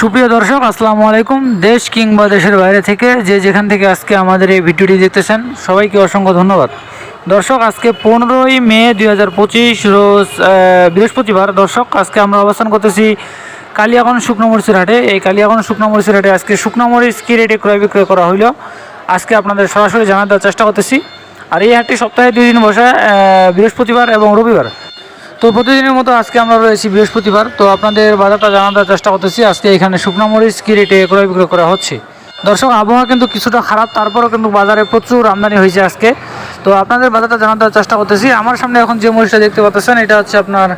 সুপ্রিয় দর্শক, আসসালামু আলাইকুম। দেশ কিংবা দেশের বাইরে থেকে যে যেখান থেকে আজকে আমাদের এই ভিডিওটি দেখতেছেন, সবাইকে অসংখ্য ধন্যবাদ। দর্শক, আজকে পনেরোই মে দুই হাজার পঁচিশ, রোজ বৃহস্পতিবার। দর্শক, আজকে আমরা অবস্থান করতেছি কালিয়াগঞ্জ শুকনো মরিচের হাটে। এই কালিয়াগঞ্জ শুকনো মরিচের হাটে আজকে শুকনো মরিচ কী রেটে ক্রয় বিক্রয় করা হইল, আজকে আপনাদের সরাসরি জানার দেওয়ার চেষ্টা করতেছি। আর এই হাটটি সপ্তাহে দুই দিন বসে বৃহস্পতিবার এবং রবিবার। তো প্রতিদিনের মতো আজকে আমরা রয়েছি বৃহস্পতিবার, তো আপনাদের বাজারটা জানানোর চেষ্টা করতেছি, আজকে এখানে শুকনো মরিচ কী রেটে ক্রয় বিক্রয় করা হচ্ছে। দর্শক, আবহাওয়া কিন্তু কিছুটা খারাপ, তারপরেও কিন্তু বাজারে প্রচুর আমদানি হয়েছে আজকে। তো আপনাদের বাজারটা জানানোর চেষ্টা করতেছি। আমার সামনে এখন যে মরিচটা দেখতে পাচ্ছেন, এটা হচ্ছে আপনার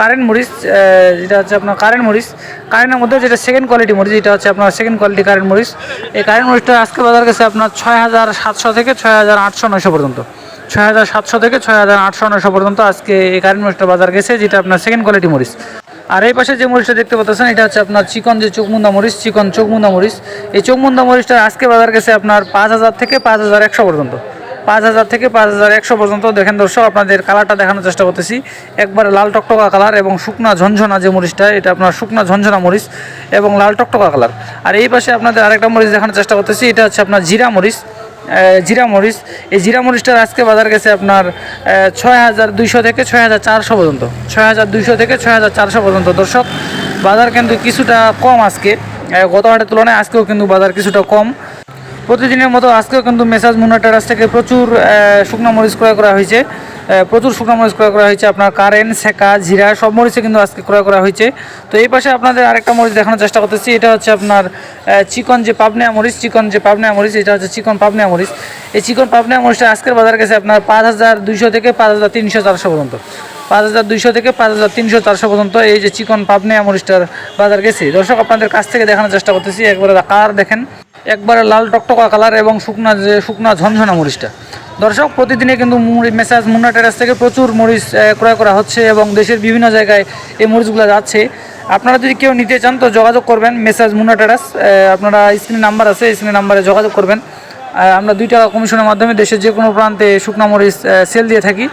কারেন্ট মরিচ যেটা হচ্ছে আপনার কারেন্ট মরিচ। কারেন্টের মধ্যে যেটা সেকেন্ড কোয়ালিটি মরিচ, এটা হচ্ছে আপনার সেকেন্ড কোয়ালিটি কারেন্ট মরিচ। এই কারেন্ট মরিচটা আজকে বাজার গেছে আপনার ছয় হাজার সাতশো থেকে ছয় হাজার আটশো নয়শো পর্যন্ত। ছয় হাজার সাতশো থেকে ছয় হাজার আটশো নয়শো পর্যন্ত আজকে এই কারেন্ট মরিচটা বাজার গেছে, যেটা আপনার সেকেন্ড কোয়ালিটি মরিচ। আর এই পাশে যে মরিচটা দেখতে পাচ্ছেন, এটা হচ্ছে আপনার চিকন যে চোখমুন্দা মরিচ, চিকন চোখমুন্দা মরিচ। এই চোখমুন্দা মরিচটা আজকে বাজার গেছে আপনার পাঁচ হাজার থেকে পাঁচ হাজার একশো পর্যন্ত। পাঁচ হাজার থেকে পাঁচ হাজার একশো পর্যন্ত। দেখেন দর্শক, আপনাদের কালারটা দেখানোর চেষ্টা করতেছি। একবারে লাল টকটকা কালার এবং শুকনা ঝনঝনা যে মরিচটা, এটা আপনার শুকনা ঝনঝনা মরিচ এবং লাল টকটকা কালার আর এই পাশে আপনাদের আরেকটা মরিচ দেখানোর চেষ্টা করতেছি, এটা হচ্ছে আপনার জিরা মরিচ। জিরা মরিচ। এই জিরা মরিচটার আজকে বাজার গেছে আপনার ছয় হাজার দুইশো থেকে ছয় হাজার চারশো পর্যন্ত। ছয় হাজার দুইশো থেকে ছয় হাজার চারশো পর্যন্ত। দর্শক, বাজার কিন্তু কিছুটা কম আজকে। গত হাটের তুলনায় আজকেও কিন্তু বাজার কিছুটা কম। প্রতিদিনের মতো আজকেও কিন্তু মেসাজ মুন্না টেরাস থেকে প্রচুর শুকনো মরিচ ক্রয় করা হয়েছে। প্রচুর শুকনো মরিচ ক্রয় করা হয়েছে। আপনার কারেন্ট সেকা জিরা, সব মরিচে কিন্তু আজকে ক্রয় করা হয়েছে। তো এই পাশে আপনাদের আরেকটা মরিচ দেখানোর চেষ্টা করতেছি। এটা হচ্ছে আপনার চিকন যে পাবনিয়া মরিচ, চিকন যে পাবনিয়া মরিচ, এটা হচ্ছে চিকন পাবনিয়া মরিচ। এই চিকন পাবনিয়া মরিচটা আজকের বাজার গেছে আপনার পাঁচ হাজার দুইশো থেকে পাঁচ হাজার তিনশো চারশো পর্যন্ত। পাঁচ হাজার দুইশো থেকে পাঁচ হাজার তিনশো চারশো পর্যন্ত এই যে চিকন পাবনিয়া মরিচটার বাজার গেছে। দর্শক, আপনাদের কাছ থেকে দেখানোর চেষ্টা করতেছি। একবারে কালার দেখেন। একবারে লাল টকটকা কালার এবং শুকনা যে, শুকনা ঝনঝনা মরিচটা। দর্শক, প্রতিদিনে কিন্তু মেসাজ মুন্না টেরাস থেকে প্রচুর মরিচ ক্রয় করা হচ্ছে এবং দেশের বিভিন্ন জায়গায় এই মরিচগুলো যাচ্ছে। আপনারা যদি কেউ নিতে চান, তো যোগাযোগ করবেন মেসাজ মুন্না টেরাস আপনারা স্ক্রিনে নাম্বার আছে, স্ক্রিনে নাম্বারে যোগাযোগ করবেন। আমরা দুই টাকা কমিশনের মাধ্যমে দেশের যে কোনো প্রান্তে শুকনো মরিচ সেল দিয়ে থাকি।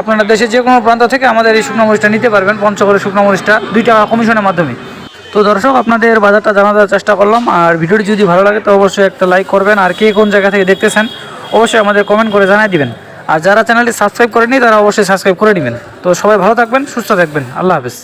আপনারা দেশের যে কোনো প্রান্ত থেকে আমাদের এই শুকনো মরিচটা নিতে পারবেন, পঞ্চগড়ের শুকনো মরিচটা দুই টাকা কমিশনের মাধ্যমে। তো দর্শক, আপনাদের বাজারটা জানার চেষ্টা করলাম। আর ভিডিওটি যদি ভালো লাগে, তো অবশ্যই একটা লাইক করবেন। আর কে কোন জায়গা থেকে দেখতেছেন অবশ্যই আমাদের কমেন্ট করে জানাই দিবেন। আর যারা চ্যানেলটি সাবস্ক্রাইব করেনি তারা অবশ্যই সাবস্ক্রাইব করে নেবেন। তো সবাই ভালো থাকবেন, সুস্থ থাকবেন। আল্লাহ হাফেজ।